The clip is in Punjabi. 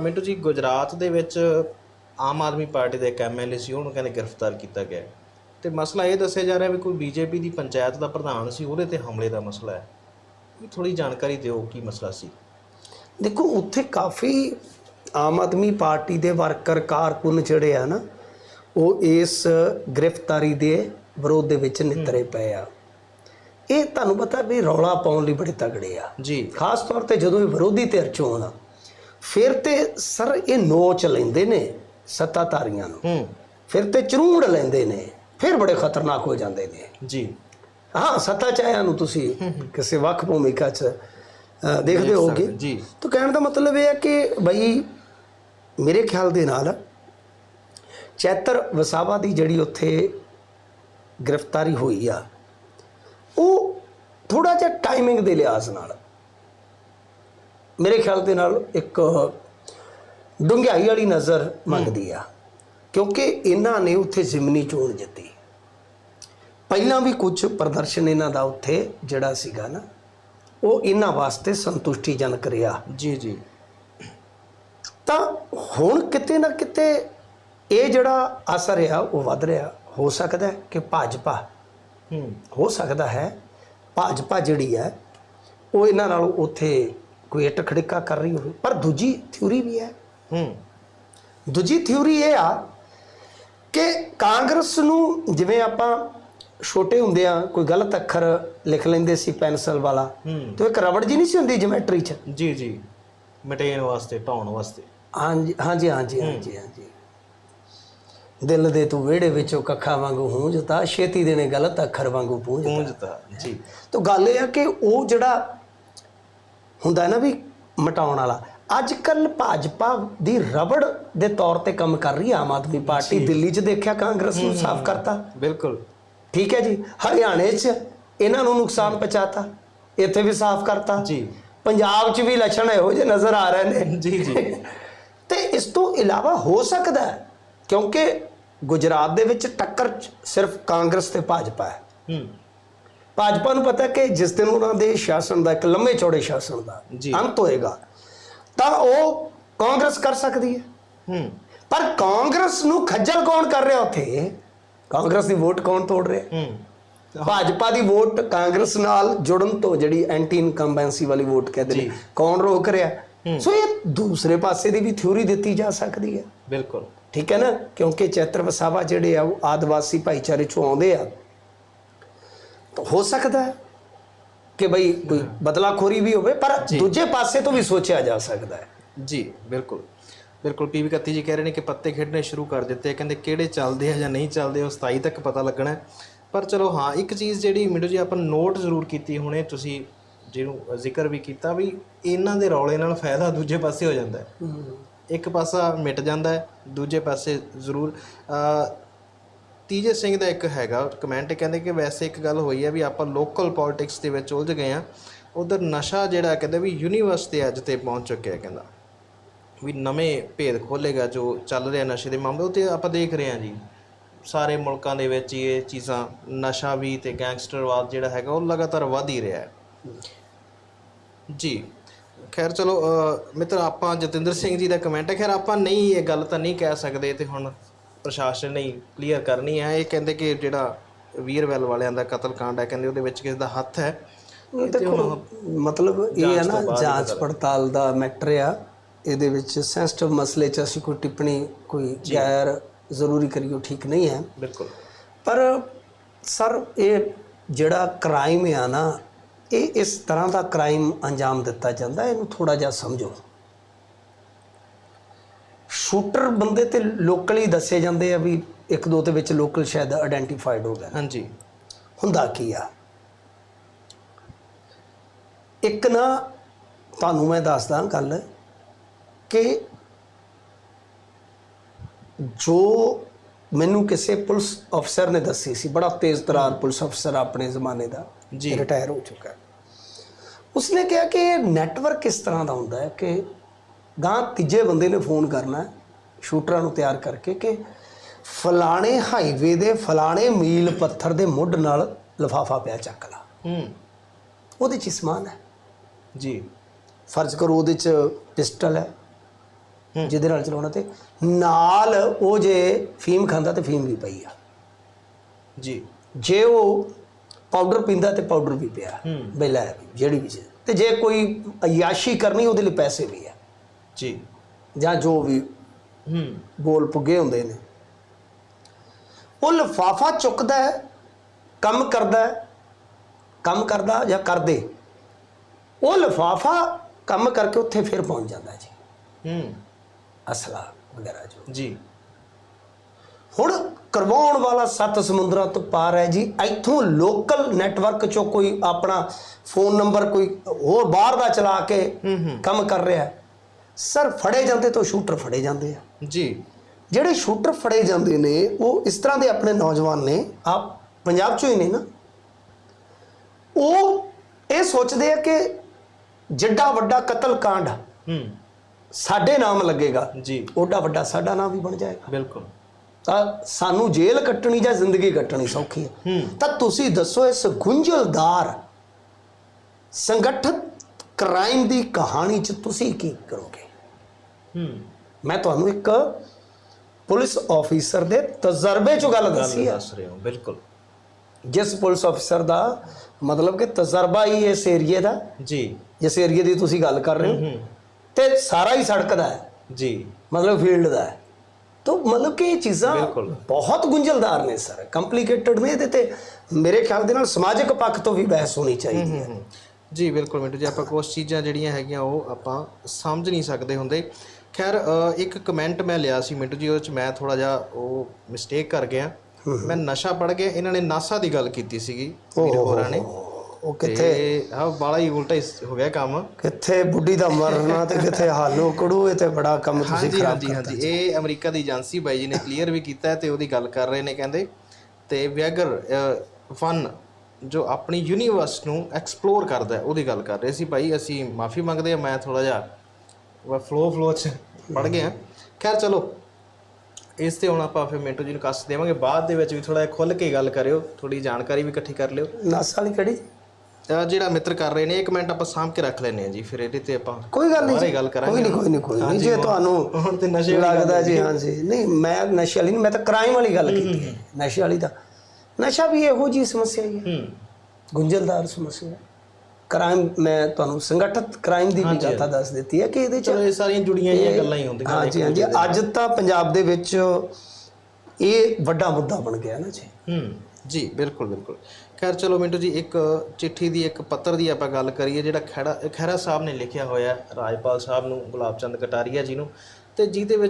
ਮਿੰਟੂ ਜੀ ਗੁਜਰਾਤ ਦੇ ਵਿੱਚ ਆਮ ਆਦਮੀ ਪਾਰਟੀ ਦੇ ਇੱਕ ਐਮਐਲਏ ਸੀ ਉਹਨੂੰ ਕਹਿੰਦੇ ਗ੍ਰਿਫਤਾਰ ਕੀਤਾ ਗਿਆ। ਤੇ ਮਸਲਾ ਇਹ ਦੱਸਿਆ ਜਾ ਰਿਹਾ ਵੀ ਕੋਈ ਬੀਜੇਪੀ ਦੀ ਪੰਚਾਇਤ ਦਾ ਪ੍ਰਧਾਨ ਸੀ ਉਹਦੇ ਤੇ ਹਮਲੇ ਦਾ ਮਸਲਾ ਹੈ। ਵੀ ਥੋੜੀ ਜਾਣਕਾਰੀ ਦਿਓ ਕੀ ਮਸਲਾ ਸੀ। ਦੇਖੋ ਉੱਥੇ ਕਾਫੀ ਆਮ ਆਦਮੀ ਪਾਰਟੀ ਦੇ ਵਰਕਰ ਕਾਰਕੁਨ ਜਿਹੜੇ ਆ ਨਾ ਉਹ ਇਸ ਗ੍ਰਿਫਤਾਰੀ ਦੇ ਵਿਰੋਧ ਦੇ ਵਿੱਚ ਨਿਤਰੇ ਪਏ ਆ। ਇਹ ਤੁਹਾਨੂੰ ਪਤਾ ਵੀ ਰੌਲਾ ਪਾਉਣ ਲਈ ਬੜੇ ਤਗੜੇ ਆ। ਜੀ। ਖਾਸ ਤੌਰ ਤੇ ਜਦੋਂ ਇਹ ਵਿਰੋਧੀ ਧਿਰ ਚੋਂ ਆਉਣਾ ਫਿਰ ਤੇ ਸਰ ਇਹ ਨੋਚ ਲੈਂਦੇ ਨੇ ਸੱਤਾਧਾਰੀਆਂ ਨੂੰ। ਫਿਰ ਤੇ ਚਰੂੜ ਲੈਂਦੇ ਨੇ ਫਿਰ ਬੜੇ ਖਤਰਨਾਕ ਹੋ ਜਾਂਦੇ ਨੇ। ਜੀ। ਹਾਂ ਸੱਤਾ ਚਾਹਿਆਂ ਨੂੰ ਤੁਸੀਂ ਕਿਸੇ ਵੱਖ ਭੂਮਿਕਾ 'ਚ ਦੇਖਦੇ ਹੋਗੇ ਜੀ। ਤਾਂ ਕਹਿਣ ਦਾ ਮਤਲਬ ਇਹ ਹੈ ਕਿ ਬਈ ਮੇਰੇ ਖਿਆਲ ਦੇ ਨਾਲ ਚੈਤਰ ਵਸਾਵਾ ਦੀ ਜਿਹੜੀ ਉੱਥੇ ਗ੍ਰਿਫਤਾਰੀ ਹੋਈ ਆ ਉਹ ਥੋੜਾ ਜਿਹਾ ਟਾਈਮਿੰਗ ਦੇ ਲਿਹਾਜ਼ ਨਾਲ ਮੇਰੇ ਖਿਆਲ ਦੇ ਨਾਲ ਇੱਕ ਡੂੰਘਾਈ ਵਾਲੀ ਨਜ਼ਰ ਮੰਗਦੀ ਆ। ਕਿਉਂਕਿ ਇਹਨਾਂ ਨੇ ਉੱਥੇ ਜ਼ਿਮਨੀ ਚੋਣ ਜਿੱਤੀ। ਪਹਿਲਾਂ ਵੀ ਕੁਝ ਪ੍ਰਦਰਸ਼ਨ ਇਹਨਾਂ ਦਾ ਉੱਥੇ ਜਿਹੜਾ ਸੀਗਾ ਨਾ ਉਹ ਇਹਨਾਂ ਵਾਸਤੇ ਸੰਤੁਸ਼ਟੀਜਨਕ ਰਿਹਾ। ਜੀ ਜੀ। ਤਾਂ ਹੁਣ ਕਿਤੇ ਨਾ ਕਿਤੇ ਇਹ ਜਿਹੜਾ ਅਸਰ ਆ ਉਹ ਵੱਧ ਰਿਹਾ। ਹੋ ਸਕਦਾ ਹੈ ਕਿ ਭਾਜਪਾ ਹੂੰ। ਹੋ ਸਕਦਾ ਹੈ ਭਾਜਪਾ ਜਿਹੜੀ ਹੈ ਉਹ ਇਹਨਾਂ ਨਾਲ ਉੱਥੇ ਕੋਈ ਇੱਟ ਖੜਿੱਕਾ ਕਰ ਰਹੀ ਹੋਵੇ ਪਰ ਦੂਜੀ ਥਿਊਰੀ ਵੀ ਹੈ। ਹੂੰ। ਦੂਜੀ ਥਿਊਰੀ ਇਹ ਆ ਕਿ ਕਾਂਗਰਸ ਨੂੰ ਜਿਵੇਂ ਆਪਾਂ ਛੋਟੇ ਹੁੰਦੇ ਆ ਕੋਈ ਗਲਤ ਅੱਖਰ ਲਿਖ ਲੈਂਦੇ ਸੀ ਪੈਨਸਲ ਵਾਲਾ ਤੇ ਇੱਕ ਰਬੜ ਜੀ ਨਹੀਂ ਸੀ ਹੁੰਦੀ ਜਿਓਮੈਟਰੀ 'ਚ? ਜੀ ਜੀ। ਮਟੇਨ ਵਾਸਤੇ ਢਾਉਣ ਵਾਸਤੇ। ਹਾਂਜੀ ਹਾਂਜੀ ਹਾਂਜੀ ਹਾਂਜੀ ਹਾਂਜੀ। ਦਿਲ ਦੇ ਤੂੰ ਵਿਹੜੇ ਵਿੱਚੋਂ ਕੱਖਾਂ ਵਾਂਗੂ ਹੂੰਜਤਾ ਛੇਤੀ ਦੇਣੇ ਗਲਤ ਅੱਖਰ ਵਾਂਗੂ ਪੂੰਝਤਾ ਜੀ। ਤਾਂ ਗੱਲ ਇਹ ਆ ਕਿ ਉਹ ਜਿਹੜਾ ਹੁੰਦਾ ਹੈ ਨਾ ਵੀ ਮਟਾਉਣ ਵਾਲਾ। ਅੱਜ ਕੱਲ ਭਾਜਪਾ ਦੀ ਰਬੜ ਦੇ ਤੌਰ ਤੇ ਕੰਮ ਕਰ ਰਹੀ ਹੈ ਆਮ ਆਦਮੀ ਪਾਰਟੀ। ਦਿੱਲੀ 'ਚ ਦੇਖਿਆ ਕਾਂਗਰਸ ਨੂੰ ਸਾਫ਼ ਕਰਤਾ। ਬਿਲਕੁਲ। ਠੀਕ ਹੈ ਜੀ। ਹਰਿਆਣੇ 'ਚ ਇਹਨਾਂ ਨੂੰ ਨੁਕਸਾਨ ਪਹੁੰਚਾਤਾ। ਇੱਥੇ ਵੀ ਸਾਫ਼ ਕਰਤਾ। ਜੀ। ਪੰਜਾਬ 'ਚ ਵੀ ਲੱਛਣ ਇਹੋ ਜਿਹੇ ਨਜ਼ਰ ਆ ਰਹੇ ਨੇ। ਜੀ ਜੀ। ਤੇ ਇਸ ਤੋਂ ਇਲਾਵਾ ਹੋ ਸਕਦਾ ਹੈ ਕਿਉਂਕਿ ਗੁਜਰਾਤ ਦੇ ਵਿੱਚ ਟੱਕਰ ਸਿਰਫ ਕਾਂਗਰਸ ਤੇ ਭਾਜਪਾ ਹੈ। ਹੂੰ। ਭਾਜਪਾ ਨੂੰ ਪਤਾ ਕਿ ਜਿਸ ਦਿਨ ਉਹਨਾਂ ਦੇ ਸ਼ਾਸਨ ਦਾ ਇੱਕ ਲੰਮੇ ਚੌੜੇ ਸ਼ਾਸਨ ਦਾ। ਅੰਤ ਹੋਏਗਾ ਤਾਂ ਉਹ ਕਾਂਗਰਸ ਕਰ ਸਕਦੀ ਹੈ। ਹੂੰ। ਪਰ ਕਾਂਗਰਸ ਨੂੰ ਖੱਜਲ ਕੌਣ ਕਰ ਰਿਹਾ ਉੱਥੇ? ਕਾਂਗਰਸ ਦੀ ਵੋਟ ਕੌਣ ਤੋੜ ਰਿਹਾ? ਹੂੰ। ਭਾਜਪਾ ਦੀ ਵੋਟ ਕਾਂਗਰਸ ਨਾਲ ਜੁੜਨ ਤੋਂ ਜਿਹੜੀ ਐਂਟੀ ਇਨਕੰਬੈਂਸੀ ਵਾਲੀ ਵੋਟ ਕਹਿੰਦੇ ਨੇ। ਕੌਣ ਰੋਕ ਰਿਹਾ? ਸੋ ਇਹ ਦੂਸਰੇ ਪਾਸੇ ਦੀ ਵੀ ਥਿਊਰੀ ਦਿੱਤੀ ਜਾ ਸਕਦੀ ਹੈ। ਬਿਲਕੁਲ। ਠੀਕ ਹੈ ਨਾ? ਕਿਉਂਕਿ ਚੈਤਰ ਵਸਾਵਾ ਜਿਹੜੇ ਆ ਉਹ ਆਦਿਵਾਸੀ ਭਾਈਚਾਰੇ ਚੋਂ ਆਉਂਦੇ ਆ। ਹੋ ਸਕਦਾ ਹੈ ਕਿ ਬਈ ਕੋਈ ਬਦਲਾਖੋਰੀ ਵੀ ਹੋਵੇ ਪਰ ਦੂਜੇ ਪਾਸੇ ਤੋਂ ਵੀ ਸੋਚਿਆ ਜਾ ਸਕਦਾ ਹੈ। ਜੀ ਬਿਲਕੁਲ। ਬਿਲਕੁਲ ਪੀਵੀ ਕੱਤੀ ਜੀ ਕਹਿ ਰਹੇ ਨੇ ਕਿ ਪੱਤੇ ਖੇਡਣੇ ਸ਼ੁਰੂ ਕਰ ਦਿੱਤੇ ਕਹਿੰਦੇ ਕਿਹੜੇ ਚੱਲਦੇ ਆ ਜਾਂ ਨਹੀਂ ਚੱਲਦੇ ਉਹ 27 ਤੱਕ ਪਤਾ ਲੱਗਣਾ। ਪਰ ਚਲੋ ਹਾਂ ਇੱਕ ਚੀਜ਼ ਜਿਹੜੀ ਮਿੰਟੂ ਜੀ ਆਪਾਂ ਨੋਟ ਜ਼ਰੂਰ ਕੀਤੀ ਹੁਣੇ ਤੁਸੀਂ ਜਿਹਨੂੰ ਜ਼ਿਕਰ ਵੀ ਕੀਤਾ ਵੀ ਇਹਨਾਂ ਦੇ ਰੌਲੇ ਨਾਲ ਫਾਇਦਾ ਦੂਜੇ ਪਾਸੇ ਹੋ ਜਾਂਦਾ ਹੈ। ਇੱਕ ਪਾਸਾ ਮਿਟ ਜਾਂਦਾ ਹੈ ਦੂਜੇ ਪਾਸੇ ਜ਼ਰੂਰ। ਤੀਜੇ ਸਿੰਘ ਦਾ ਇੱਕ ਹੈਗਾ ਕਮੈਂਟ ਕਹਿੰਦੇ ਕਿ ਵੈਸੇ ਇੱਕ ਗੱਲ ਹੋਈ ਹੈ ਵੀ ਆਪਾਂ ਲੋਕਲ ਪੋਲਿਟਿਕਸ ਦੇ ਵਿੱਚ ਉਲਝ ਗਏ ਆ ਉਧਰ ਨਸ਼ਾ ਜਿਹੜਾ ਕਹਿੰਦੇ ਵੀ ਯੂਨੀਵਰਸ ਤੇ ਅੱਜ ਤੇ ਪਹੁੰਚ ਚੁੱਕਿਆ ਕਹਿੰਦਾ। ਵੀ ਨਵੇਂ ਭੇਦ ਖੋਲੇਗਾ ਜੋ ਚੱਲ ਰਿਹਾ ਨਸ਼ੇ ਦੇ ਮਾਮਲੇ, ਉਹ ਤੇ ਆਪਾਂ ਦੇਖ ਰਹੇ ਹਾਂ ਜੀ। ਸਾਰੇ ਮੁਲਕਾਂ ਦੇ ਵਿੱਚ ਇਹ ਚੀਜ਼ਾਂ, ਨਸ਼ਾ ਵੀ ਤੇ ਗੈਂਗਸਟਰਵਾਦ ਜਿਹੜਾ ਹੈਗਾ, ਉਹ ਲਗਾਤਾਰ ਵਧ ਹੀ ਰਿਹਾ ਹੈ। ਜੀ, ਖੈਰ ਚਲੋ ਮਿੱਤਰ, ਆਪਾਂ ਜਤਿੰਦਰ ਸਿੰਘ ਜੀ ਦਾ ਕਮੈਂਟ ਹੈ। ਖੈਰ ਆਪਾਂ ਨਹੀਂ, ਇਹ ਗੱਲ ਤਾਂ ਨਹੀਂ ਕਹਿ ਸਕਦੇ ਤੇ ਹੁਣ ਪ੍ਰਸ਼ਾਸਨ ਨੇ ਕਲੀਅਰ ਕਰਨੀ ਹੈ। ਇਹ ਕਹਿੰਦੇ ਕਿ ਜਿਹੜਾ ਵੀਰਵੈਲ ਵਾਲਿਆਂ ਦਾ ਕਤਲकांड ਹੈ ਕਹਿੰਦੇ ਉਹਦੇ ਵਿੱਚ ਕਿਸ ਦਾ ਹੱਥ ਹੈ। ਦੇਖੋ ਮਤਲਬ ਇਹ ਹੈ ਨਾ ਜਾਂਚ ਪੜਤਾਲ ਦਾ ਮੈਟਰ ਆ। ਇਹਦੇ ਵਿੱਚ ਸੈਂਸਿਟਿਵ ਮਸਲੇ 'ਚ ਅਸੀਂ ਕੋਈ ਟਿੱਪਣੀ ਕੋਈ ਗੈਰ ਜ਼ਰੂਰੀ ਕਰੀਓ ਠੀਕ ਨਹੀਂ ਹੈ। ਬਿਲਕੁਲ। ਪਰ ਸਰ ਇਹ ਜਿਹੜਾ ਕ੍ਰਾਈਮ ਆ ਨਾ ਇਹ ਇਸ ਤਰ੍ਹਾਂ ਦਾ ਕ੍ਰਾਈਮ ਅੰਜਾਮ ਦਿੱਤਾ ਜਾਂਦਾ ਇਹਨੂੰ ਥੋੜਾ ਜਿਹਾ ਸਮਝੋ। ਸ਼ੂਟਰ ਬੰਦੇ ਤੇ ਲੋਕਲੀ ਦੱਸੇ ਜਾਂਦੇ ਆ ਵੀ ਇੱਕ ਦੋ ਦੇ ਵਿੱਚ ਲੋਕਲ ਸ਼ਾਇਦ ਆਇਡੈਂਟੀਫਾਈਡ ਹੋ ਗਏ ਹਾਂਜੀ। ਹੁੰਦਾ ਕੀ ਆ? ਇੱਕ ਨਾ ਤੁਹਾਨੂੰ ਮੈਂ ਦੱਸਦਾ ਗੱਲ ਕਿ ਜੋ ਮੈਨੂੰ ਕਿਸੇ ਪੁਲਿਸ ਅਫਸਰ ਨੇ ਦੱਸੀ ਸੀ ਬੜਾ ਤੇਜ਼ ਤਰਾਰ ਪੁਲਿਸ ਅਫਸਰ ਆਪਣੇ ਜ਼ਮਾਨੇ ਦਾ ਜੀ। ਰਿਟਾਇਰ ਹੋ ਚੁੱਕਾ। ਉਸਨੇ ਕਿਹਾ ਕਿ ਇਹ ਨੈਟਵਰਕ ਕਿਸ ਤਰ੍ਹਾਂ ਦਾ ਹੁੰਦਾ ਹੈ ਕਿ ਗਾਂ ਤੀਜੇ ਬੰਦੇ ਨੇ ਫੋਨ ਕਰਨਾ ਸ਼ੂਟਰਾਂ ਨੂੰ ਤਿਆਰ ਕਰਕੇ ਕਿ ਫਲਾਣੇ ਹਾਈਵੇ ਦੇ ਫਲਾਣੇ ਮੀਲ ਪੱਥਰ ਦੇ ਮੁੱਢ ਨਾਲ ਲਫਾਫਾ ਪਿਆ ਚੱਕ ਲਾ। ਹੂੰ। ਉਹਦੇ ਚ ਸਮਾਨ ਹੈ। ਜੀ। ਫਰਜ਼ ਕਰੋ ਉਹਦੇ ਚ ਪਿਸਟਲ ਹੈ। ਜਿਹਦੇ ਨਾਲ ਚਲਾਉਣਾ ਤੇ ਨਾਲ ਉਹ ਜੇ ਫੀਮ ਖਾਂਦਾ ਤੇ ਫੀਮ ਵੀ ਪਈ ਆ। ਜੀ। ਜੇ ਉਹ ਪਾਊਡਰ ਪੀਂਦਾ ਤੇ ਪਾਊਡਰ ਵੀ ਪਿਆ। ਬੈਲਾ ਜਿਹੜੀ ਵੀ ਤੇ ਜੇ ਕੋਈ ਅਯਾਸ਼ੀ ਕਰਨੀ ਉਹਦੇ ਲਈ ਪੈਸੇ ਵੀ ਆ ਜੀ। ਜਾਂ ਜੋ ਵੀ ਹੂੰ ਬੋਲ ਪੁੱਗੇ ਹੁੰਦੇ ਨੇ। ਉਹ ਲਫਾਫਾ ਚੁੱਕਦਾ ਹੈ ਕੰਮ ਕਰਦਾ ਹੈ ਕੰਮ ਕਰਦਾ ਜਾਂ ਕਰਦੇ। ਉਹ ਲਫਾਫਾ ਕੰਮ ਕਰਕੇ ਉੱਥੇ ਫਿਰ ਪਹੁੰਚ ਜਾਂਦਾ ਜੀ। ਹੂੰ। ਅਸਲਾ ਵਗੈਰਾ ਜੋ। ਜੀ। ਹੁਣ ਕਰਵਾਉਣ ਵਾਲਾ ਸੱਤ ਸਮੁੰਦਰਾਂ ਤੋਂ ਪਾਰ ਹੈ ਜੀ। ਇੱਥੋਂ ਲੋਕਲ ਨੈਟਵਰਕ ਚੋਂ ਕੋਈ ਆਪਣਾ ਫੋਨ ਨੰਬਰ ਕੋਈ ਹੋਰ ਬਾਹਰ ਦਾ ਚਲਾ ਕੇ ਕੰਮ ਕਰ ਰਿਹਾ ਹੈ। ਸਰ ਫੜੇ ਜਾਂਦੇ ਤਾਂ ਸ਼ੂਟਰ ਫੜੇ ਜਾਂਦੇ ਆ। ਜੀ। ਜਿਹੜੇ ਸ਼ੂਟਰ ਫੜੇ ਜਾਂਦੇ ਨੇ ਉਹ ਇਸ ਤਰ੍ਹਾਂ ਦੇ ਆਪਣੇ ਨੌਜਵਾਨ ਨੇ ਆਪ ਪੰਜਾਬ ਚੋਂ ਹੀ ਨੇ ਨਾ। ਉਹ ਇਹ ਸੋਚਦੇ ਆ ਕਿ ਜਿੱਡਾ ਵੱਡਾ ਕਤਲकांड ਹੂੰ। ਸਾਡੇ ਨਾਮ ਲੱਗੇਗਾ ਜੀ। ਓਡਾ ਵੱਡਾ ਸਾਡਾ ਨਾਮ ਵੀ ਬਣ ਜਾਏਗਾ। ਬਿਲਕੁਲ। ਤਾਂ ਸਾਨੂੰ ਜੇਲ੍ਹ ਕੱਟਣੀ ਜਾਂ ਜ਼ਿੰਦਗੀ ਕੱਟਣੀ ਸੌਖੀ ਹੈ ਹੂੰ। ਤਾਂ ਤੁਸੀਂ ਦੱਸੋ ਇਸ ਗੁੰਝਲਦਾਰ ਸੰਗਠਿਤ ਕ੍ਰਾਈਮ ਦੀ ਕਹਾਣੀ 'ਚ ਤੁਸੀਂ ਕੀ ਕਰੋਗੇ? ਹੂੰ। ਮੈਂ ਤੁਹਾਨੂੰ ਇੱਕ ਪੁਲਿਸ ਆਫੀਸਰ ਦੇ ਤਜਰਬੇ 'ਚੋਂ ਗੱਲ ਦੱਸੀ ਰਹੇ ਹੋ ਬਿਲਕੁਲ। ਜਿਸ ਪੁਲਿਸ ਆਫੀਸਰ ਦਾ ਮਤਲਬ ਕਿ ਤਜਰਬਾ ਹੀ ਇਸ ਏਰੀਏ ਦਾ ਜੀ। ਜਿਸ ਏਰੀਏ ਦੀ ਤੁਸੀਂ ਗੱਲ ਕਰ ਰਹੇ ਹੋ ਤੇ ਸਾਰਾ ਹੀ ਸੜਕ ਦਾ ਹੈ। ਜੀ। ਮਤਲਬ ਫੀਲਡ ਦਾ ਹੈ। ਤਾਂ ਮਤਲਬ ਕਿ ਇਹ ਚੀਜ਼ਾਂ। ਬਹੁਤ ਗੁੰਝਲਦਾਰ ਨੇ ਸਰ। ਕੰਪਲਿਕੇਟਡ ਨੇ ਇਹਦੇ ਤੇ ਮੇਰੇ ਖਿਆਲ ਦੇ ਨਾਲ ਸਮਾਜਿਕ ਪੱਖ ਤੋਂ ਵੀ ਬਹਿਸ ਹੋਣੀ ਚਾਹੀਦੀ ਹੈ ਹੂੰ। ਜੀ ਬਿਲਕੁਲ ਮਿੰਟੂ ਜੀ ਆਪਾਂ ਕੁਝ ਚੀਜ਼ਾਂ ਜਿਹੜੀਆਂ ਹੈਗੀਆਂ ਉਹ ਆਪਾਂ ਸਮਝ ਨਹੀਂ ਸਕਦੇ ਹੁੰਦੇ। ਖੈਰ ਇੱਕ ਕਮੈਂਟ ਮੈਂ ਲਿਆ ਸੀ ਮਿੰਟੂ ਜੀ ਉਹਦੇ ਚ ਮੈਂ ਥੋੜਾ ਜਿਹਾ ਉਹ ਮਿਸਟੇਕ ਕਰ ਗਿਆ। ਮੈਂ ਨਸ਼ਾ ਪੜ ਗਿਆ ਇਹਨਾਂ ਨੇ ਨਾਸਾ ਦੀ ਗੱਲ ਕੀਤੀ ਸੀਗੀ ਵੀਰ ਹੋਰਾਂ ਨੇ। ਉਹ ਕਿੱਥੇ? ਆ ਬਾਲਾ ਹੀ ਉਲਟਾ ਹੀ ਗਿਆ ਕੰਮ। ਕਿੱਥੇ ਬੁੱਢੀ ਦਾ ਮਰਨਾ ਤੇ ਕਿੱਥੇ ਹਾਲੋ ਕੜੂ ਇਹ ਤੇ ਬੜਾ ਕੰਮ ਤੁਸੀਂ ਖਰਾਬ ਹਾਂਜੀ ਹਾਂਜੀ। ਇਹ ਅਮਰੀਕਾ ਦੀ ਏਜੰਸੀ ਬਾਈ ਜੀ ਨੇ ਕਲੀਅਰ ਵੀ ਕੀਤਾ ਤੇ ਉਹਦੀ ਗੱਲ ਕਰ ਰਹੇ ਨੇ ਕਹਿੰਦੇ। ਤੇ ਵਿਆਗਰ ਫਨ ਜੋ ਆਪਣੀ ਯੂਨੀਵਰਸ ਨੂੰ ਐਕਸਪਲੋਰ ਕਰਦਾ ਹੈ ਉਹਦੀ ਗੱਲ ਕਰ ਰਹੇ ਸੀ ਭਾਈ ਅਸੀਂ ਮਾਫੀ ਮੰਗਦੇ ਆ ਮੈਂ ਥੋੜਾ ਜਿਹਾ ਫਲੋ ਫਲੋ ਚ ਪੜ ਗਿਆ। ਖੈਰ ਚਲੋ ਇਸ ਤੇ ਹੁਣ ਆਪਾਂ ਫਿਰ ਮਿੰਟੂ ਜੀ ਨੂੰ ਕੱਸ ਦੇਵਾਂਗੇ ਬਾਅਦ ਦੇ ਵਿੱਚ ਵੀ ਥੋੜਾ ਜਿਹਾ ਖੁੱਲ ਕੇ ਗੱਲ ਕਰਿਓ ਥੋੜੀ ਜਾਣਕਾਰੀ ਵੀ ਇਕੱਠੀ ਕਰ ਲਿਓ। ਨਸ ਵਾਲੀ ਕਿਹੜੀ? ਜਿਹੜਾ ਮਿੱਤਰ ਕਰ ਰਹੇ ਨੇ ਇੱਕ ਮਿੰਟ ਆਪਾਂ ਸਾਂਭ ਕੇ ਰੱਖ ਲੈਨੇ ਆ ਜੀ ਫਿਰ ਇਹਦੇ ਤੇ ਆਪਾਂ ਕੋਈ ਗੱਲ ਨਹੀਂ ਹੀ ਜੀ। ਗੱਲ ਕਰਾਂਗੇ। ਕੋਈ ਨਹੀਂ ਕੋਈ ਨਹੀਂ ਕੋਈ ਨਹੀਂ ਜੇ ਤੁਹਾਨੂੰ ਹੁਣ ਤੇ ਨਸ਼ੇ ਲੱਗਦਾ ਜੀ ਹਾਂਜੀ। ਨਹੀਂ ਮੈਂ ਨਸ਼ੇ ਵਾਲੀ ਨਹੀਂ ਮੈਂ ਤਾਂ ਕ੍ਰਾਈਮ ਵਾਲੀ ਗੱਲ ਕੀਤੀ ਹੈ। ਨਸ਼ੇ ਵਾਲੀ ਦਾ ਨਸ਼ਾ ਵੀ ਇਹੋ ਜੀ ਸਮੱਸਿਆ ਹੀ ਹੈ। ਗੁੰਝਲਦਾਰ ਸਮੱਸਿਆ ਕ੍ਰਾਈਮ ਮੈਂ ਤੁਹਾਨੂੰ ਸੰਗਠਿਤ ਕ੍ਰਾਈਮ ਦੀ ਵੀ ਗਾਥਾ ਦੱਸ ਦਿੱਤੀ ਹੈ ਕਿ ਇਹਦੇ ਚ ਇਹ ਸਾਰੀਆਂ ਜੁੜੀਆਂ ਹੀ ਗੱਲਾਂ ਹੀ ਹੁੰਦੀਆਂ ਨੇ ਹਾਂਜੀ ਹਾਂਜੀ। ਅੱਜ ਤਾਂ ਪੰਜਾਬ ਦੇ ਵਿੱਚ ਇਹ ਵੱਡਾ ਮੁੱਦਾ ਬਣ ਗਿਆ ਨਾ ਜੀ। ਹੂੰ। ਜੀ ਬਿਲਕੁਲ ਬਿਲਕੁਲ। ਖੈਰ ਚਲੋ ਮਿੰਟੂ ਜੀ ਇੱਕ ਚਿੱਠੀ ਦੀ ਇੱਕ ਪੱਤਰ ਦੀ ਆਪਾਂ ਗੱਲ ਕਰੀਏ ਜਿਹੜਾ ਖੈੜਾ ਖਹਿਰਾ ਸਾਹਿਬ ਨੇ ਲਿਖਿਆ ਹੋਇਆ ਰਾਜਪਾਲ ਸਾਹਿਬ ਨੂੰ ਗੁਲਾਬ ਚੰਦ ਕਟਾਰੀਆ ਜੀ ਨੂੰ ਤੇ ਜਿਹਦੇ ਵਿੱਚ